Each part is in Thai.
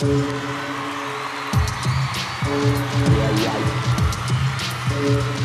Yeah, yeah.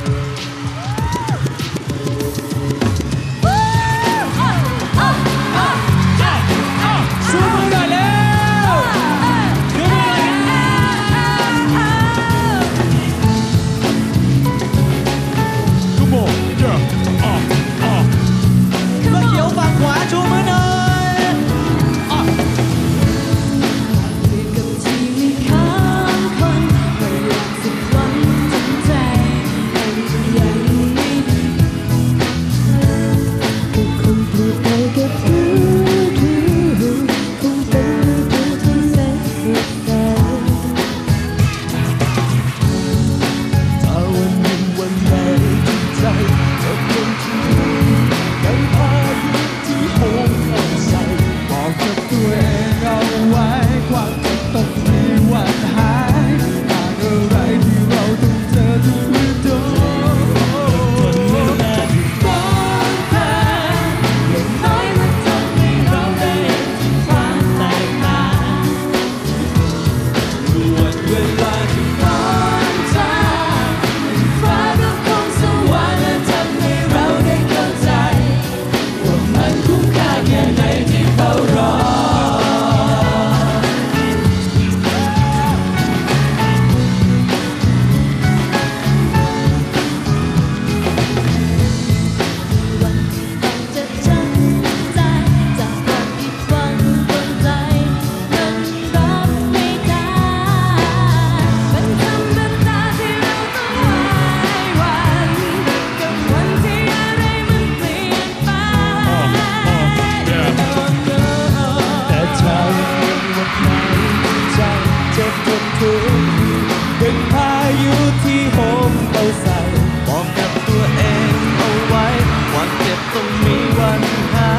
บอกกับตัวเองเอาไว้ความเจ็บต้องมีวันหาย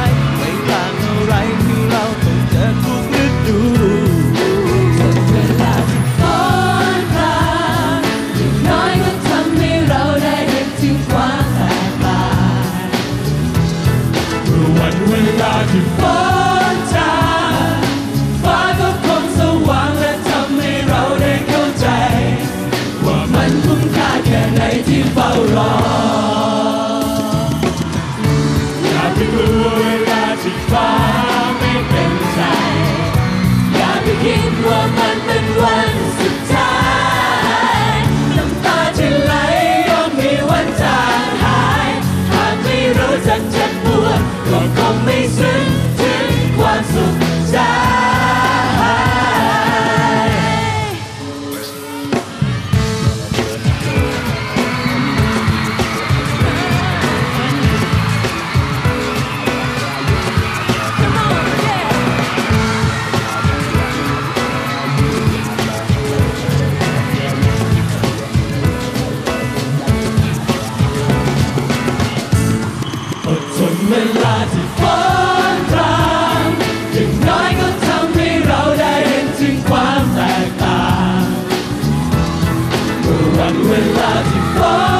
ที่ฟ้ามอย่งน้อยก็ทำให้เราได้เห็นถึงความแตกต่างเอนเวลาที่ฟ้อน